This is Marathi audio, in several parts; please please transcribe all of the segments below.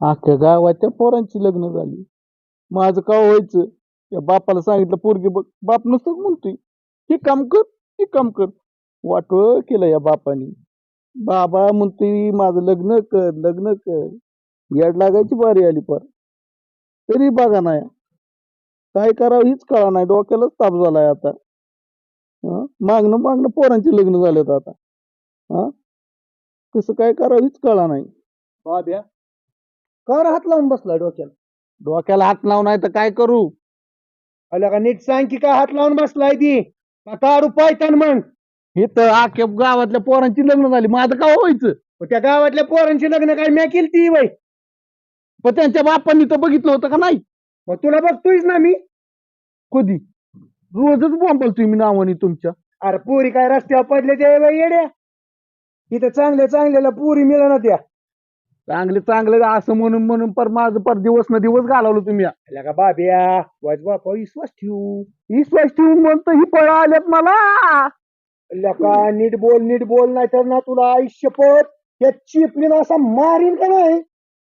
अख्ख्या गावाच्या पोरांची लग्न झाली. माझं का व्हायचं? या बापाला सांगितलं पोरगी बघ बाप नुसतं म्हणतोय हे काम कर हे काम कर. वाटोळ केलं या बापानी. बाबा म्हणतोय माझं लग्न कर लग्न कर. येड लागायची बारी आली पर तरी बघा नाही काय करावं हीच कळा नाही डोक्यालाच ताप झालाय आता. हं? मागणं मागणं पोरांचे लग्न झालेत आता. हा? कसं काय करावं हीच कळा नाही. बाब्या कर हात लावून बसलाय डोक्याला. डोक्याला हात लावून नाही तर काय करू? आल्या का नीट सांग की काय हात लावून बसलाय ती? आता काढू पायतान मग. हे तर अख्ख्या गावातल्या पोरांची लग्न झाली. माझं का व्हायचं? पण त्या गावातल्या पोरांची लग्न काय म्या केली ती बाई? पण त्यांच्या बापांनी तर बघितलं होतं का नाही? मग तुला बघतोयच ना मी. कधी? रोजच बोंबलतोय मी नावानी तुमच्या. अरे पोरी काय रस्त्यावर पडले ते बाई येड्या? इथं चांगल्या चांगल्याला पुरी मिळणार त्या चांगले चांगले असं म्हणून म्हणून पर माझं पर दिवस न दिवस घालवलं तुम्ही. आल्या का बाब्या वाज बापा विश्वास ठेवू. विश्वास ठेवून म्हणतो ही फळं आल्यात मला. आल्या का नीट बोल नीट बोल नाही तर ना तुला आयुष्य पत. या चिपलीनं असा मारीन का नाही?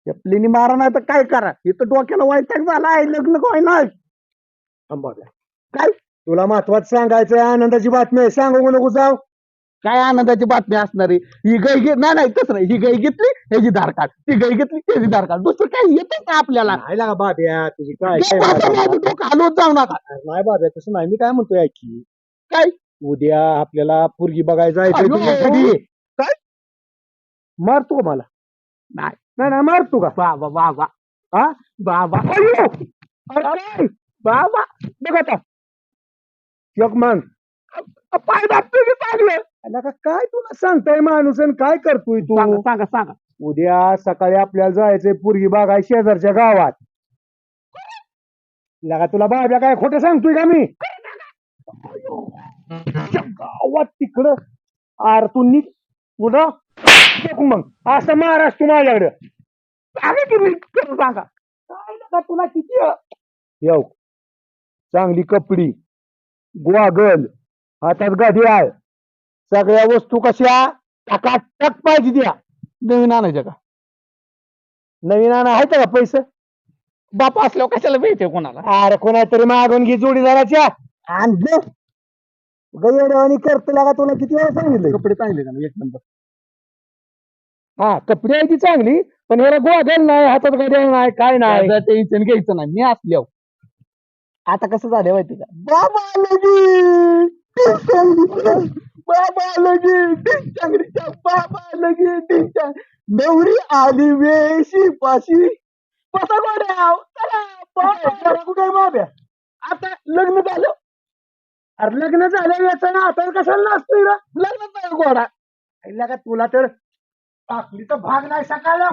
चपलीने मारा नाही तर काय करा? हे तर डोक्याला वैताग झालाय लग्न काय नाही थांब काय? तुला महत्वाचं सांगायचं आनंदाची बातमी आहे. सांगू नको जाऊ. काय आनंदाची बातमी असणार आहे? ही गाय घेत नाही नाही तसं नाही. ही गाय घेतली ह्याची धार काढ. ती गाय घेतली त्याची धार काढ. दुसरं काही येतच ना आपल्याला. नाही लागा बाब्या तुझी काय काय बसा, माझं डोकं हलवत जाऊ नका. नाही बाब्या तसं नाही. मी काय म्हणतोय ऐकी काय? उद्या आपल्याला पोरगी बघायला अयो. घरी. काय? मारतो का मला? नाही. नाही नाही मारतो का? बाबा बाबा हा? बाबा अयो! अरे काय? बाबा बघ आता. शक मग पाय दाबतोय मी चांगलं? का काय तुला सांगताय माणूस आणि काय करतोय तू? सांगा सांगा उद्या सकाळी आपल्याला जायचंय पोरगी बागाय शेजारच्या गावात. लगा तुला बाब्या काय खोटं सांगतोय का मी? त्या गावात तिकडं आर तू नी पुढं बघ मग. असं महाराज तू माझ्याकडं. सांगा की मी खरं सांगा. काय लगा तुला किती? येऊ. चांगली कपडी ग्वागल हातात घड्याळ सगळ्या वस्तू कशा? टकाटक पाहिजे द्या. नवीन आणायच्या का? नवीन आणा आहेत का पैसे? बाप असल्यावर कशाला भेटे कोणाला? अरे कोणातरी मागून घे जोडीदाराच्या. आणलं गैरवाणी करतो लागा तुला किती वेळा सांगितलं कपडे चांगले का एक नंबर. हा कपडे आहे ती चांगली पण याला गोगल नाही हातात घड्याळ नाही काय नाही. टेन्शन घ्यायचं नाही. मी असल्यावर. आता कसं झालं माहिती का? बाबा बाबा लगे टिंग बाबा लगे टिंग नवरी आली वेशी पाशी कसा गोड्या चला बाबा कुठे माप्या आता लग्न झालं. अरे लग्न झालं याचं ना आता कशाला नसतोय ना लग्न झालं हो गोडा. पहिला का तुला तर टाकलीचा भाग नाही सकाळला.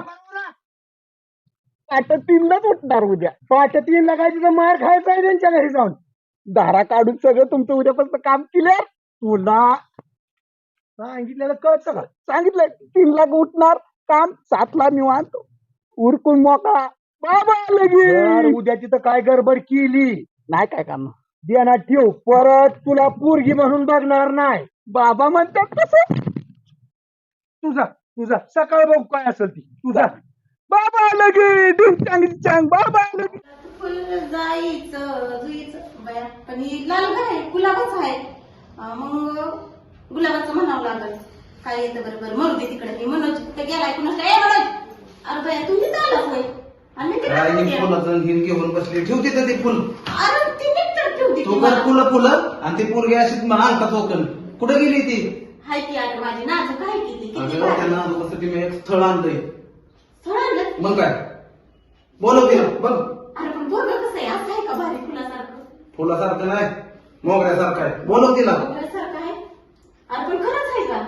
आता तीनलाच उठणार उद्या. पाठ तीन काय तर मार खायचा आहे त्यांच्या घरी जाऊन. धारा काढून सगळं तुमचं उद्यापासून काम केलं तुला सांगितलेलं कळतं का? सांगितलं तीन लाख उठणार काम सात ला निवांत. उरकून मोकळा. बाबा लगे उद्या तिथं काय गडबड केली? नाही काय करणार? देणार ठेव. परत तुला पोरगी म्हणून बघणार नाही. बाबा म्हणतात कसं तुझा तुझा. सकाळी बघू काय असेल ती. तुझा. बाबा लगे डिंग चांग चांग बाबा लगे. फुल जायचं जुईचं. बया पण ही लाल घर आहे गुलाबच आहे. अं, मग गुलाबाचं म्हणावं लागल. काय येतं बरोबर मरू दे तिकडे. मी मनोज कुठे गेलाय कुणाच? ए मनोज! अरे बया तू तिथं आलास होय? आणि तिकडे काय कुठे? ही गेला? फुलं हिन घेऊन बसली. ठेवते तर ते फुल. अरे ती नीट ठेवते तू की. फुलं फुलं. आणि ती पोरगी अशीच अंका टोकन कुठे गेली ती? हाय की आता माझी नाजूक आहे किती किती अगं काय? त्यांना कसं मी एक स्थळ आणलंय? मग काय? बोलव तिला बघ. अरे पण पोरगं कसं आहे? असं आहे का भारी फुलासारखं? फुलासारखं नाही मोगऱ्यासारखं आहे. बोलव तिला सारखं आहे? अरे पण खरंच आहे का?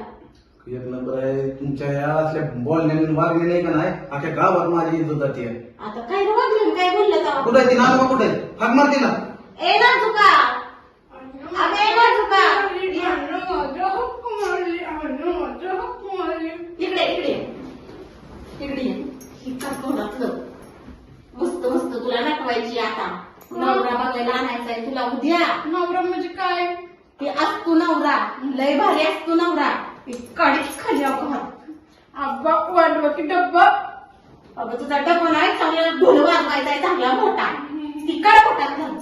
एक नंबर आहे तुमच्या या असल्या बोलण्याने वागणे नाही का नाही? अख्ख्या गावात माझी इज्जत जाते. आता काय रे वागलं काय बोललं? कुठे ती नाजूका कुठे हाक मार तिला. ए अगं ए नाजुका इकडे इकडे इकडे ये. ही का तोंडातलं मस्त मस्त नटवायची आता? नवरा बघायला आणायचाय तुला उद्या? नवरा म्हणजे काय? ते असतो नवरा. लय भारी असतो नवरा. ती काडी खाली अगं आब्बा वाटवा की डब्बा. अगं तुझा डबा नाही चांगला ढोल वाजवायचा आहे चांगला मोठा. ती कड मोठा झाला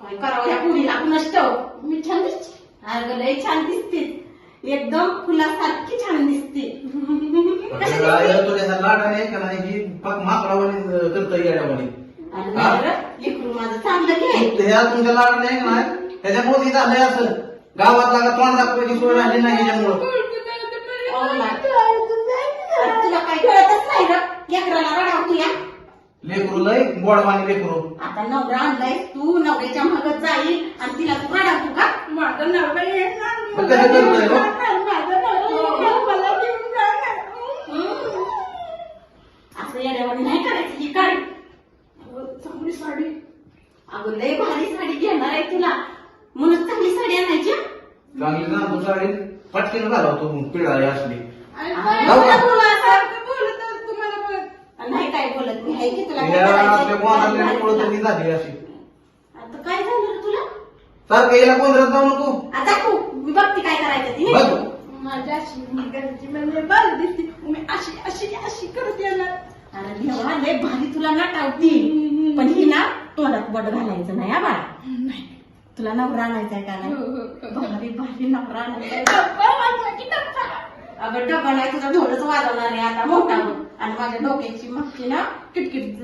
काय करावं या पुरीला नष्ट मी छान दिसते. अगं लय छान दिसते. एकदम फुलासारखी छान दिसते. तुझ्या का नाही ही माकडावाने करतं येड्यावाने अरे हा? नाही रे, लेकरू माझं चांगलं घे. ह्या तुमच्या त्याच्यामुळे हे झालंय असं. गावात लागा तोंड दाखवायची सोय राहिली नाही त्याच्यामुळं. अरे तुला काय कळतच नाही रे लेकराला या. लेकरू लय गोडवाने लेकरू. आता नवरा आणलाय तू नवऱ्याच्या मागत जाईल आणि तिला तू रडावतो का? माझा नवरा येणार मग कसं करतोय हो? माझा नवरा येणार, मला घेऊन जाणार. हम्म. असं येड्यावानी नाही करायचं. ही काढ. चांगली साडी. अगं लय भारी साडी घेणार आहे तुला. म्हणून चांगली साडी आणायची? चांगली ना तू साडी पटकीन घालाव तू पिढा असली. जाऊ का? नाही काय बोलत मी आहे की तुला काय या आपल्या कोणाला करायचंय? लेकरू तरी झाली अशी. आता काय झालं रे तुला? सारखं याला गोंधळात जाऊ नको. आता तू मी बघते काय करायचं ते. बघ. माझ्या अशी घरची म्हणजे बाल दिसते. मी अशी अशी अशी करत येणार. अरे देवा लय भारी तुला नाटावती पण ही ना तोंडात बड घालायचं नाही हा बाळा. तुला नवरा आणायचा का नाही? भारी भारी नवरा आणायचा अगं डबा नाही तुझा ढोलच वाजवणार आहे आता मोठा हो. आणि माझ्या डोक्याची मागची ना किटकिट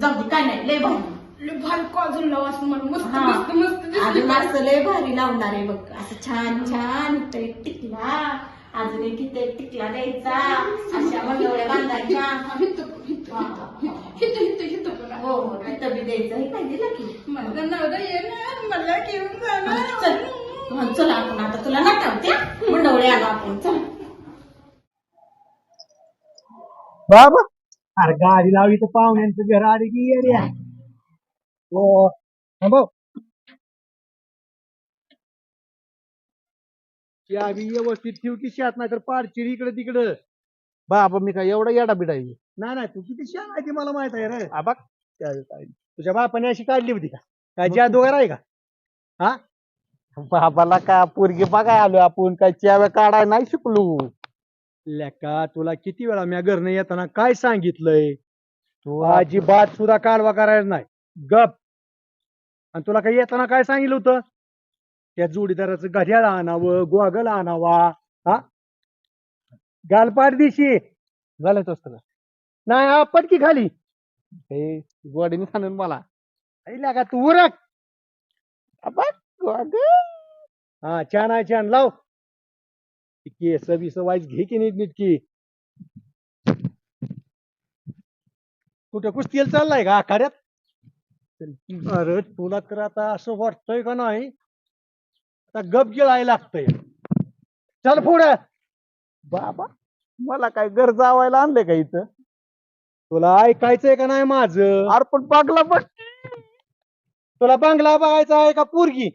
जाऊ काय नाही लय भारी. भारी काजून लावा असं मला मस्त हा. मस्त मस्त दिसते. अजून असं लय भारी लावणार आहे बघ. असं छान छान टिकला. अजून एक एक टिकला द्यायचा. अशा मंगवड्या बांधायच्या. हा. हो तिथं बी द्यायचं. हे काय दिलं की? माझा नवरा येणार मला घेऊन जाणार चल. मग चला आपण आता तुला नटावते मंडवळे आलो आपण. चल. बाबा अरे गाडी लावली तर पाहुण्यांचं घर आली की येड्या. हो थांबव चावी व्यवस्थित ठेव की शात नाही तर पाडचिरी इकडे तिकडं. बाबा मी काय एवढा येडा बिडाई नाही नाही तू किती शान आहे ते मला माहीत आहे रे. आबा तुझ्या बापाने अशी काढली होती का? काय जादूगार आहे का? हा? बाबाला का पोरगी बघाय आलो आपण? काय चाव्या काढाय नाही शिकलो. लेका तुला किती वेळा मी घरनं येताना काय सांगितलंय? तू अजिबात सुद्धा कालवा करायला नाही. गप. आणि तुला काही येताना काय सांगितलं होतं? त्या जोडीदाराचं घड्याळ आणावं गोगल आणावा हा? गालपाट दिशी झालंच असतं नाही हा, पटकी खाली. हे गोडीने सांगून मला. ऐला का तू उरक. हा छान आहे छान. लाव. केस बिस वाईज घे की नीट नीटकी. कुठं कुस्तीला चाललाय का आखाड्यात? अरे तुला तर आता असं वाटतंय का नाही? गप गिळायला लागतंय. चल पुढे. बाबा मला काय घर जावायला आणले का इथं? तुला ऐकायचंय का नाही माझं? अरे पण पागला बस तुला बंगला बघायचा आहे का पोरगी?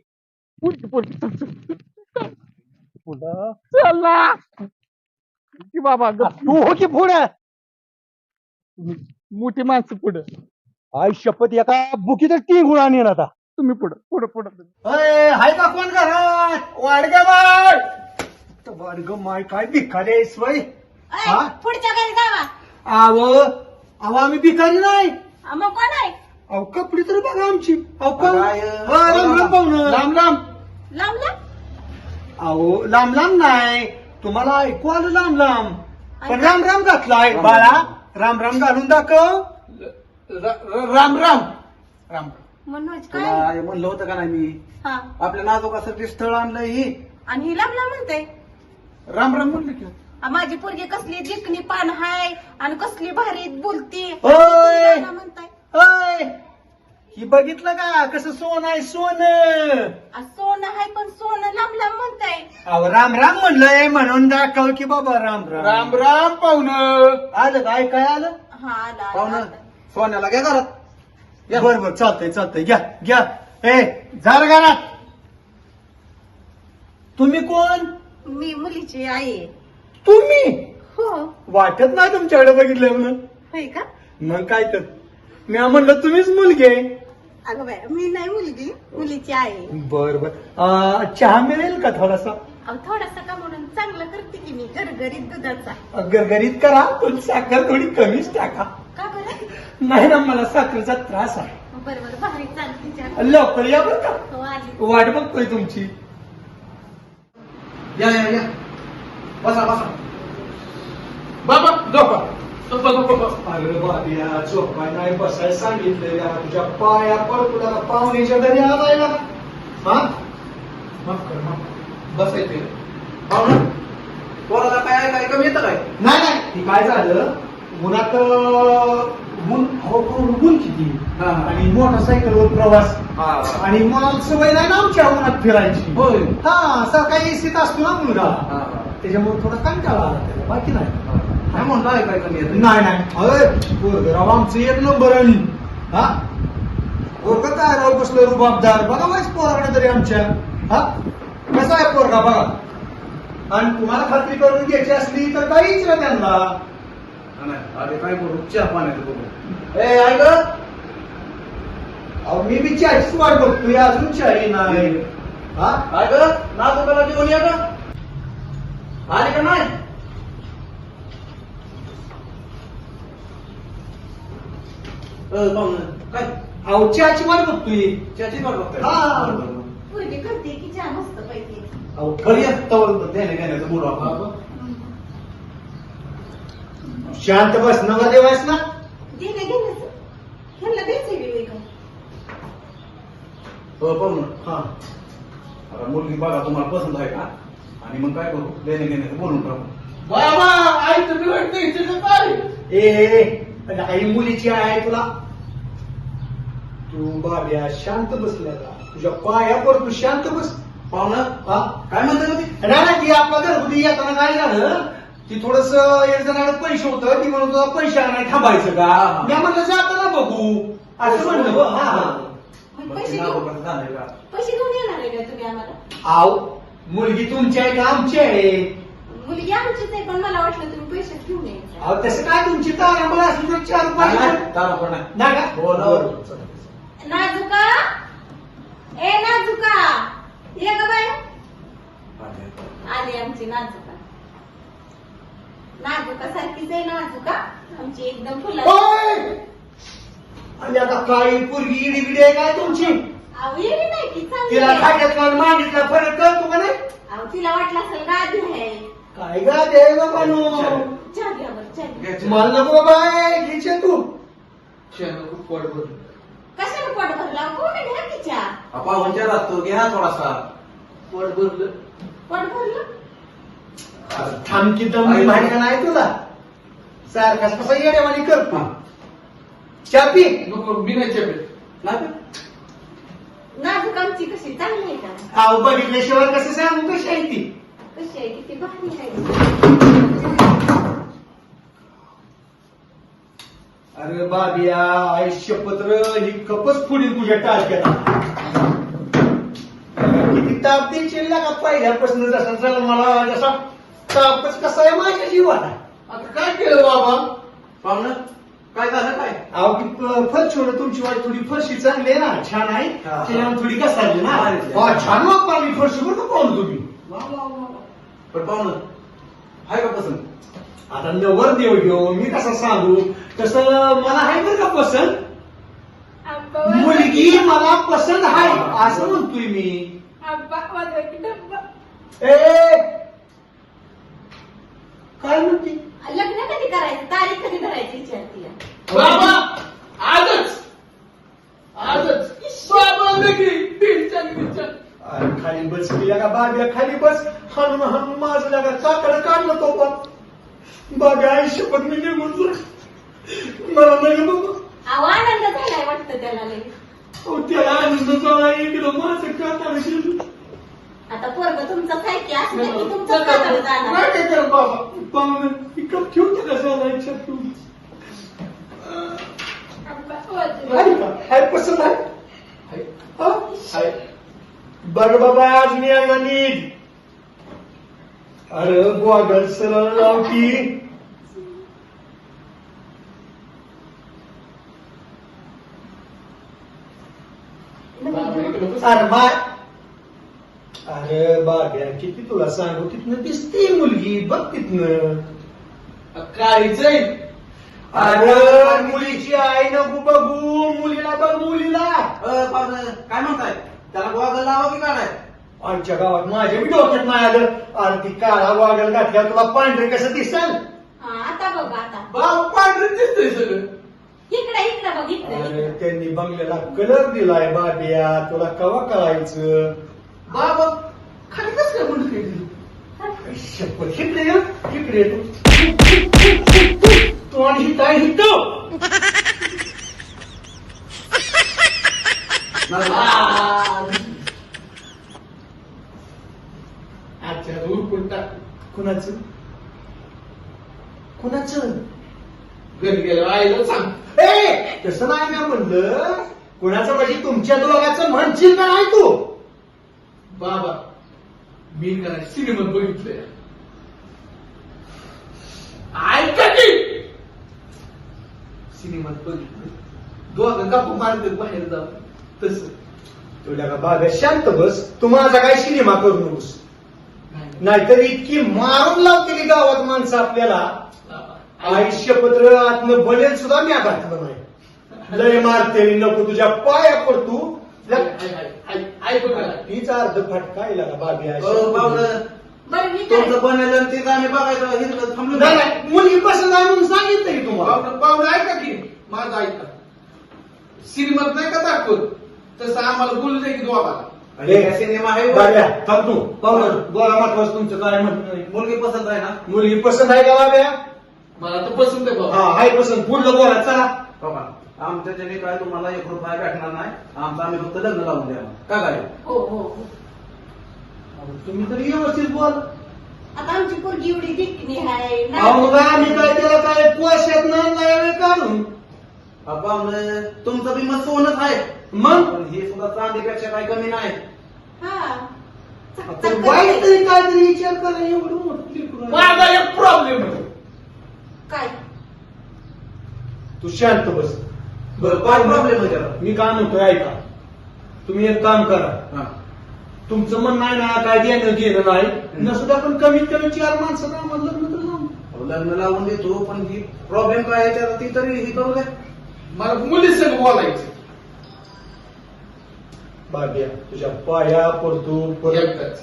पुढची पुढची पुढं. चल ना. की बाबा तू हो की पुढे? मोठी माणसं पुढं. आई शपथ एका बुकीतच तीन गुण आणीन आता. तुम्ही पुढं पुढं पुढं हाय का कोण घरात? वाडगे बाय वाडग माय काय भिकारी आहेस वय अय, हा? पुढच्या घरी जावा आव अहो आम्ही भिकारी नाही. अ, मग कोण आहे? अहो कपडे तर बघा आमची. अहो पाहू- अगाय. हा, राम राम पाहुणं. लांब लांब. लांबला अहो लांब लांब नाही. तुम्हाला ऐकू आलं लांब लांब. पण राम राम घातलाय. बाळा राम राम घालून दाखव. राम. राम राम. मनोज काय तुला हे म्हणलं होतं का नाही मी? हा. आपल्या नाजोकासाठी स्थळ आणलं ही. आणि ही लांबला म्हणते. राम राम म्हणलं की. आ, माझी पोरगी कसली जिकणी पान हाय आणि कसली भारी बोलती. होय. लांबला म्हणताय. होय ही बघितलं का? कसं सोन आहे सोन! आ, सोनं हाय पण सोनं लांब लांब म्हणताय. अहो राम राम म्हणलंय म्हणून दाखव की बाबा राम राम. राम राम पाहुणं. आलं काय काय आलं? हा आला, आला पाहुणं आला. सोन्याला घ्या घरात. या. बर बर चालतंय चालतंय. घ्या घ्या ए घरात तुम्ही कोण? मी मुलीची आई. आहे. तुम्ही? हो. वाटत नाही तुमच्याकडे बघितलं म्हणून. होय का? मग काय तर. मी म्हणलं तुम्हीच मुलगी आहे? अगं बाय मी नाही मुलगी मुलीची आई. आहे. बर बर. अं, चहा मिळेल का थोडासा? अहो थोडासा का म्हणून? चांगलं करते की मी. गरगरीत दुधाचा. गरगरीत करा पण साखर थोडी कमीच टाका. का बरं? नाही ना मला साखरेचा त्रास आहे. बरं बरं भारी चालते तिच्या लवकर या बरं का. हो आली. वाट बघतोय तुमची. या या या. बसा बसा. बाबा झोपा. झोपा, झोपा, झोपा. अरे बाबिया झोपाय नाही बसायला सांगितलं या तुझ्या पाया पड तुला का पाहुण्याच्या घरी हा? माफ कर माफ कर. बसायचे पाहुणं पोराला काय काय कमी येतं काय? नाही नाही. ती काय झालं? उन्हात ऊन ऊन किती. आणि मोटरसायकलवर प्रवास. आणि मला सवय नाही ना आमच्या उन्हात फिरायची. हा सकाळी एसीत असतो ना मुलगा. त्याच्यामुळे थोडा कंटाळा आला त्याला. बाकी नाही. काय म्हणतो येतं नाही नाही. अरे राव आमचं एक नंबर आणि. हा. पोरग काय राव बसलं रुबाबदार. बघा माहिती पोराकडे तरी आमच्या. हा. कसा आहे पोरगा? बघा. आणि तुम्हाला खात्री करून घ्यायची असली तर काहीच ना त्यांना. अरे काय करू चहा ए ऐक अहो मी बी चाळीस वाट बघतोय अजून चाळी नाही. हा? ऐक नाजुकाला जेवण या का आली का नाही? काय? अहो चहाची वाट बघतोय. चहाची वाट बघताय? हा. पूर्वी करते की चहा मस्त पैकी अहो बरं या तवर देणे घेण्याचं बोलू आपण. शांत बस नवा देवास ना? ह्यांना हो हा. आता मुलगी बघा तुम्हाला पसंत आहे का? आणि मग काय करू? देणे घेण्याचं बोलून टाकू. बाबा आई तुम्ही वाटते इथे का काय? ए, आई मुलीची आहे तुला. तू बाब्या शांत बसलेला तुझ्या पाया पड तू शांत बस. पाहुणं हा काय म्हणते का ती आपल्या घरगुती येताना काय झालं? ती थोडस एक जणांना पैसे होतं ती म्हणून तुला पैसे आणायला थांबायचं का? हा. मी म्हणलं जाताना बघू. असं म्हणलं हो, हा. मग पैसे घेऊन पैसे घेऊन येणार आहे का तुम्ही आम्हाला? आव मुलगी तुमची आहे का आमची आहे? मुलगी आमचीच आहे पण मला वाटलं तुम्ही पैसे घेऊन यायचे. अहो तसं काय तुमची तारांबळ असली तर चार पाच नाही, तारा का? हो, ना. चला. नाजुका? ए नाजुका. ये ग बाय आली आमची नाजुका. नाजुका सारखीच आहे नाजुका. आमची एकदम फुला! आणि आता काळी पोरगी इडी बिडी आहे काय तुमची? आवडली नाही की चांगली तिला आहे. खाण्यातला आणि मांडीतला फरक कळतो का नाही? अहो, तिला वाटलं असेल गादी आहे. काय गा दे बाबा नो चहा घ्या बरं चहा घ्या. घ्यायचं. मला नको बाबा आहे, घ्यायचे तू. कशाला पोट भरला? कोण घ्या की चहा हा, पाहुणच्या राहतो घ्या थोडासा. पोट भरलं? आहे. माहिती का नाही तुला. सारखाच कसा येड्यावानी करतो चापी नको मी नाही चेपे? नाजूक आमची कशी चांगली आहे का? आव बघितल्याशिवाय कसं सांगू कशी आहे ती? कशी आहे किती भारी आहे. अरे बाबिया आयुष्य पत्र ही कपच पुढे तुझ्या टाळक्यात किती ताप देशील ना का? पहिल्यापासून जसा चला मला जसा तापच कसा आहे माझ्या जीवाला? आता काय केलं बाबा? पाहुणं काय झालं काय? अहो की प- फरशी तुमची वाट थोडी फरशी चांगली आहे ना? छान आहे? हा. त्याच्यामुळे थोडी कसाली ना. हा, छान वापरा मी फरशी बरं का पाहून तुम्ही? वा, वा, वा, वा. पण पाहुणं आहे का पसंत? आता नवर देव घेऊ मी कसं सांगू? तसं मला आहे बरं का पसंत? मुलगी मला पसंत आहे असं म्हणतोय मी. की डब्बा. ए काय म्हणते? लग्न कधी करायचं? तारीख कधी धरायची विचारती बाबा आजच. आजच. बाबा लगी अरे खाली बस केल्या का बाब्या खाली बस. हनुम हनुम माझं का चाकड काढलं तो पण. बाब्या आयुष्य पण मी निघून जाईल. मला नाही बाबा. अहो आनंद झालाय वाटतं त्याला लई. अहो, त्याला आनंद झाला इकडं माझं गेलं आता पोरग तुमचं काय की असं नाही की तुमचं कातळ जाणार. काय कर बाबा. पाहुणे इकडं ठेवते का झाला इच्छा ठेवून आब्बा माझा आहे का? आहे पसंत आहे आहे? हा? आहे. बघ बाबा आज मी आला नीट अरे गोगल सरळ लाव की बाबा इकडं बस. अरे बाय अरे बाब्या किती तुला सांगू तिथनं दिसते मुलगी बघ तिथनं. आहे. अरे मुलीची आई नको बघू मुलीला बघ मुलीला. काय म्हणताय? त्याला गोगल लावा की काढाय? आमच्या गावात माझ्या बी डोक्यात नाही आलं. अरे ती काळा वागल घातल्यावर तुला पांढरे कसं दिसल? हा आता बघ आता. बाप पांढरं दिसतंय सगळं. इकडे इकडे बघ इकडे अरे त्यांनी बंगल्याला कलर दिलाय बाब्या तुला कवा कळायचं? बाबा खाली कसं काय म्हणत काय शपथ इकडे ये, इकडे ये तू. तू आणि ही काय हितो अच्छा उरकून टाक कुणाचं? कुणाचं? घरी गेलो आईला सांग. ए तसं नाही मी म्हणलं. कुणाचं म्हणजे तुमच्या दोघाचं म्हणशील का नाही तू? बाबा मी काय सिनेमात बघितलंय. ऐका की! सिनेमात बघितलं दोघं गप्पा मारतात बाहेर जाऊन. तसं. तुला का बागा शांत बस. तू माझा काय सिनेमा करू नकोस? नाही. नाहीतर इतकी मारून लावतेली गावात माणसं आपल्याला. बाबा, आयुष्यपत्र आतनं बनेल सुद्धा मी घातलं नाही. लय मारते नको तुझ्या पाया पडतू. बघा. तीच अर्ध फटका बाबी बरं मी काय आम्ही बघायचं थांबलो नाही, नाही, मुलगी पसंत आहे म्हणून सांगितलं की तुम्हाला. पाहुणं पाहुणं ऐका की माझं ऐका. सिनेमात नाही का दाखवत? तसं आम्हाला बोलू दे की दोघाला अरे काय सिनेमा आहे बाब्या थांब तू. पाहुणं बोला महत्वाचं तुमचं काय म्हणणं आहे? मुलगी पसंत आहे ना? मुलगी पसंत आहे का बाब्या? मला तर पसंत आहे बाबा. हा आहे पसंत. पुढलं बोला चला. बघा आमच्या त्याने काय तुम्हाला एक रुपया भेटणार नाही आमचं आम्ही फक्त लग्न लावून द्या का काय हो हो हो. तुम्ही तरी व्यवस्थित बोल. आता आमची पोरगी एवढी देखणी आहे अहो मग आम्ही काय त्याला काय पोशात नाही काढून? पाहुणं तुमचं बी मस्त सोनच आहे. मग? पण हे सुद्धा चांदीपेक्षा काही कमी नाही. हा. वाईट तरी काहीतरी विचार करा एवढं मोठं लेकरू. आहे. माझा एक प्रॉब्लेम आहे. काय? तू शांत बस. बरं काय प्रॉब्लेम आहे त्याला? मी काय म्हणतोय ऐका. तुम्ही एक काम करा. हा. तुमचं म्हणणं आहे ना काय देणं घेणं नाही. नसुद्धा पण कमीत कमी चार माणसं का म्हणलं लग्न तर लावून. अहो, लग्न लावून देतो पण ही प्रॉब्लेम काय आहे त्याला? ती तरी ही करू दे मला मुली संग बोलायचं. बाब्या तुझ्या पाया पडतो परत एकदाच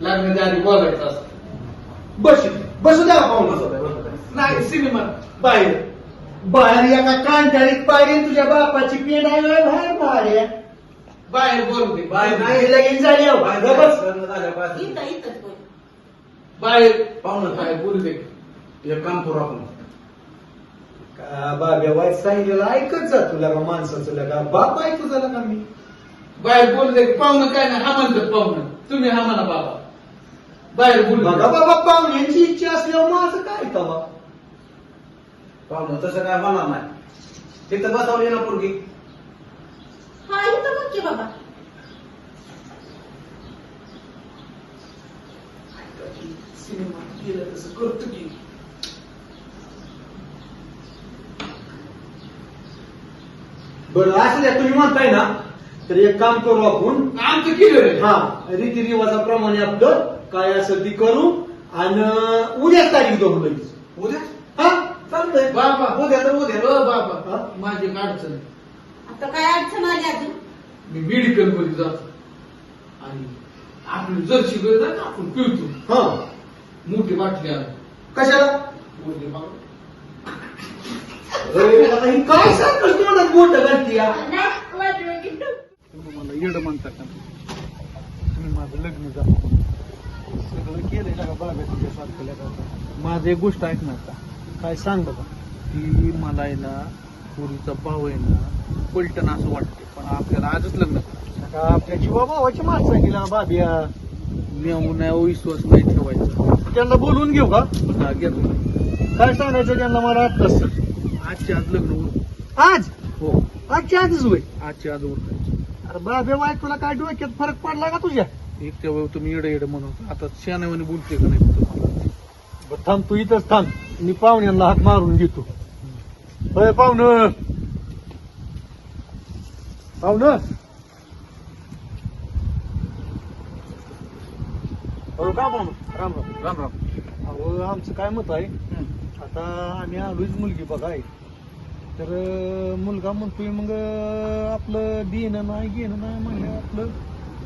लग्नाच्या आधी बोलायचं असतं. बस बसू द्या पाहुणं. नाही सिनेमात बाहेर. बाहेर एका कांटाळीत पाहिजे तुझ्या बापाची पेंड आहे बाहेर बाहेर बाहेर बोलू दे बाहेर नाही. लगीन झाली अहो. बाहेर गं बस. लग्न झालं पाहिजे. इथं इथंच बोल. बाहेर पाहुणं बाहेर बोलू दे एक काम करू आपण. का बाब्या वाईट सांगितलेलं ऐकत जा तुला का माणसाचं लगा. बाप ऐकू झाला का मी? बाहेर बोलू दे पाहुणं काय नाही हा म्हणतात पाहुणं. तुम्ही हा म्हणा बाबा. बाहेर बोलू बघा दे. बाबा पाहुण्यांची इच्छा असल्यावर माझं काय तवा? पाहुणं तसं काय होणार नाही. तिथं बसवली ना पोरगी. हा इथं बघ की बाबा. सिनेमात गेलं तसं करतो की. बरं असल्या तुम्ही म्हणताय ना तर एक काम करू आपण. आमचं केलं रे. हा रीतिरिवाजाप्रमाणे आपलं काय असेल ती करू. आणि उद्याच तारीख धरू लगेच. उद्या चालतंय. बाबा. उद्या तर उद्या. हो हा? बाबा. माझी एक अडचण आहे. आता काय अडचण आली अजून? मी मेडिकलमध्ये जातो. आणि आपली जर्सी गरज आहे ना आपण पिळतो. हा. मोठी बाटली आहे कशाला? मोठी बाटली. अरे, आता ही काय सांगतोस तोंडात बोट घालती या? नाही वाटलं की तुम्ही मला येड म्हणता का? तुम्ही माझं लग्न झालं सगळं केलंय का माझं एक गोष्ट ऐकणार का? काय सांग बाबा. की मला आहे ना पुरीचा भाऊ आहे ना पलटण असं वाटते पण आपल्याला आजच लग्न. का आपल्या जीवा भावाची माणसं गेला बाबिया नाही विश्वास नाही ठेवायचा. त्यांना बोलवून घेऊ का? हा, घ्या तुम्ही. काय सांगायचं त्यांना मला आत्ताच? आजच्या आज लग्न होईल. आज? हो. आजच्या आजच होय आजच्या आज उरकायचं अरे बाबे वाईट तुला काय डोक्यात फरक पडला का तुझ्या? एक तेव्हा तुम्ही येडं येडं म्हणून आता शहाण्यावाने बोलते का नाही? तुम्हाला बरं, थांब तू इथंच थांब. मी पाहुण्यांना हात मारून घेतो. होय पाहुणं. पाहुणं. मामा राम राम. राम राम. अहो आमचं काय मत आहे? आता आम्ही आलोच मुलगी बघाय. तर मुलगा म्हणतोय मग आपलं देणं नाही घेणं नाही म्हणजे आपलं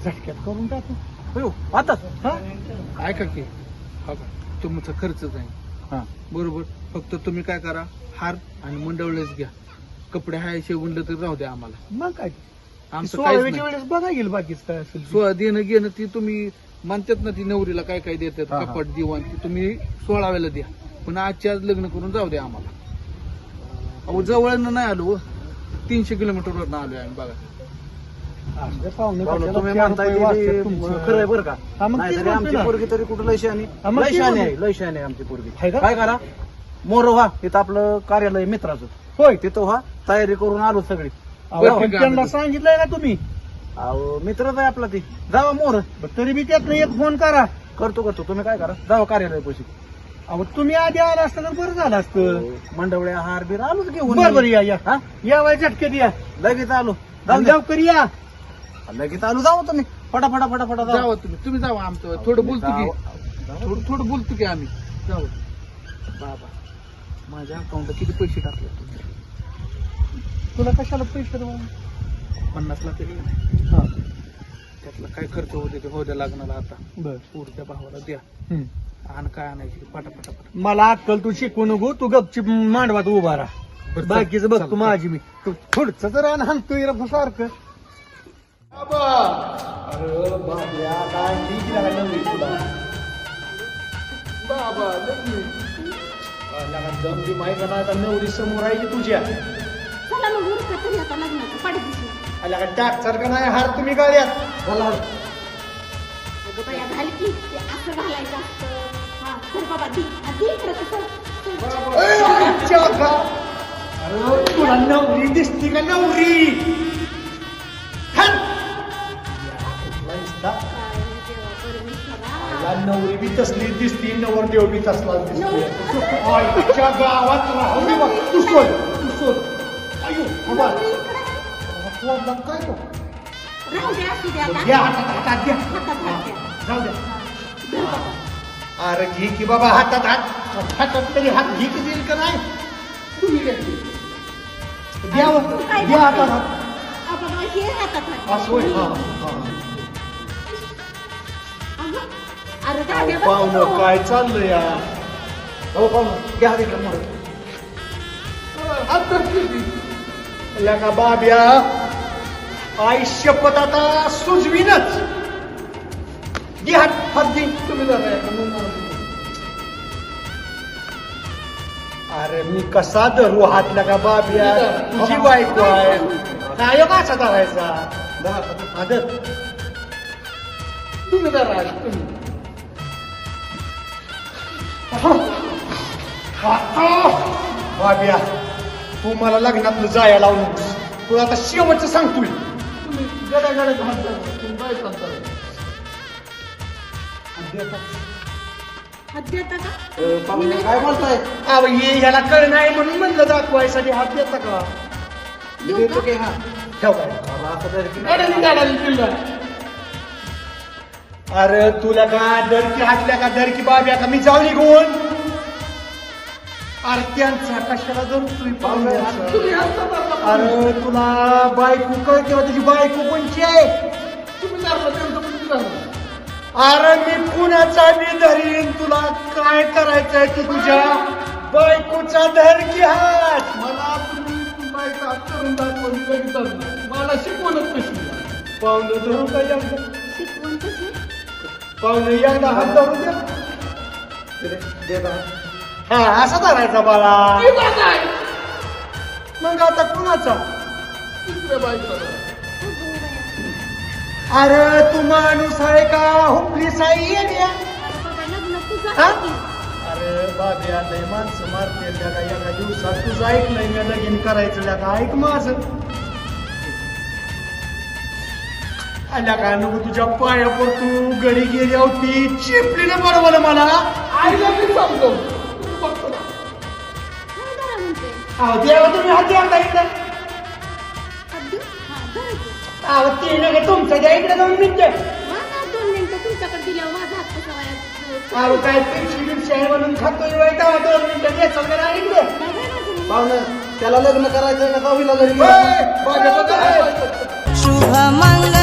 झटक्यात करून टाकू. हो आता? हा? ऐका की हो का तुमचा खर्चच आहे. हा. बरोबर. फक्त तुम्ही काय करा हार आणि मंडवलेच घ्या. कपडे हाय शेवून तर राहू द्या आम्हाला. मग काय? आमचं काहीच सोळाव्याच्या नाही. वेळेस बघा येईल बाकीच काय असेल ते. देणं घेणं ती तुम्ही म्हणतात ना ती नवरीला काय काय देतात हा, हा. कपाट दिवाण ती तुम्ही सोळाव्याला द्या. पण आजच्या आज लग्न करून जाऊ द्या आम्हाला. अहो जवळनं नाही आलो हो. तीनशे किलोमीटर वरनं आलोय आम्ही बघा. पाहुणे तुम्ही म्हणताय ते. खरं आहे बरं का? हा, मग नाही तेच तरी म्हणतोय आमची ना. पोरगी तरी कुठं लय शहाणी? हा, मग लय तेच शहाणी म्हणतोय. आहे आमची पोरगी. आहे का? काय करा? मोर व्हा इथं आपलं कार्यालय मित्राचं. होय. तिथं व्हा तयारी करून आलो सगळी. अहो, बरं, पण ठीक आहे, त्यांना आम्ही- सांगितलंय ना तुम्ही. अहो मित्रच आहे आपला ती. जावा मोर. बरं, तरी बी त्यातनं एक फोन करा. करतो करतो. तुम्ही काय करा? जावा कार्यालय पैसे अहो तुम्ही आधी आला असता तर बरं झालं असतं. मंडवळ्या हार बिर आलोच घेऊन बरं बरं या या. हा? या वय झटक्यात या. लगेच आलो. जाऊ द्या. लवकर या. लगेच आलो जाऊ तुम्ही. फटाफटा फटाफटा जाऊ. जावा तुम्ही. तुम्ही जावा आमचं. थोडं बोलतो की. थोडं थोडं बोलतो की आम्ही. जाऊ. बाबा माझ्या अकाउंटला किती पैसे टाकले तुम्ही? तुला कशाला पैसे देऊ? पन्नास लाख दिले. हा. त्यातला काय खर्च होते ते होद्या लागणार आता. बर. पुढच्या भावाला द्या. आणि काय आणायची पटा मला अक्कल तू शिकू नको. तू गपचिप मांडवात उभा राहा. बरं, बाकीचं चल, बघ चल, तू चल. माझी मी. तू थोडस जर हाणतोय रे सारखं. अरे बाबऱ्या काय ठीक लागला नवरी तुला? बाबा दम बी माहिती नाही का नवरी समोर आहे की तुझ्या? चला मग उरका तरी आता लग्नाचं पाठीशी आल्या का टाक सारखं नाही हार तुम्ही गाड्यात चला. अगं बाया घाल की ते असं घालायचं असतं. हा तर बाबा दी. दी इकडं तसं अच्छा का? अरे तुला नवरी दिसती का नवरी? नवरी बी तसली दिसती नवर देव बी तसला दिसते. आईच्या गावात राहू दे बा. तू सोड तू सोड. अयो थांबा. सोडला काय तो? राहू द्या असू द्या आता. घ्या हातात हातात घ्या. हातात हात द्या. जाऊ द्या अरे घे की बाबा हातात हात. हातात तरी हात घे की देईल का नाही? तुम्ही हे हातात हात. असं होय? हा हा. अरे दाद्या बघ पाहुणं. काय या? हो पाहुणं घ्या तिकडे म्हणल्या का बाब्या? आता सुजवीनच. घे हात हात घे. तुम्ही जरा या. अरे मी कसा धरू हातल्या का बाब्या? तुझी बायको आहे. काय कसा धरायचा. तुम्ही धरा तुम्ही. बाब्या तू मला लग्नात जायला लावू नकोस तुला आता शेवटचं सांगतोय. तुम्ही गड्या. तुम्ही सांगता. का? काय बोलताय? अहो ये ह्याला कळ नाही म्हणून म्हणलं दाखवायसाठी हात देता का? देतो की? हा. ठेव काय बाबा, असं तरी. अरे तुला का डर की हातल्या का? डर की बाब्या का? मी जाऊ निघून. अरे त्यांचा कशाला जर तुम्ही अरे तुला बायको कळते तेव्हा तुझी बायको कोणची आहे? अरे मी कुणाचा बी धरीन? तुला काय करायचंय तू तुझ्या? बायकोचा धर की हात मला तुम्ही बायका करून दाखवून. मला शिकवणच कशी पाहुणं धरू का एकदा शिकवण कशी पाहुणं एकदा हात धरू दे. दे- दे बा. हा असा धरायचा बाळा. मग आता कुणाचा? दुसऱ्या अरे तू माणूस आहे का? हुकली साई येड्या अरे बाबा लग्न तुझं हा? आहे की? अरे बाबे आता हे माणसं मारते त्याला. एका दिवसात तुझं ऐकलंय मी लगीन करायचं त्याला ऐक माझं. आल्या का नको तुझ्या पाया तू? घरी गेली होती. चिपलीने बरोबर मला. आईला मी सांगतो. काय अहो देवा तुम्ही हात द्या इकडे? हा. अहो ते नका तुमचं द्या. इकडे दोन मिनिटं. माझा हात दोन मिनिटं. तुमच्याकडे दिल्यावर माझा हात कसा वाया अहो काय पेप्सी बिप्सी आहे म्हणून खातोय बाई. तेव्हा दोन मिनिटं द्यायचं का नाही इकडे पाहुणं त्याला लग्न करायचंय का? दहावीला घरी बागेत शुभ मन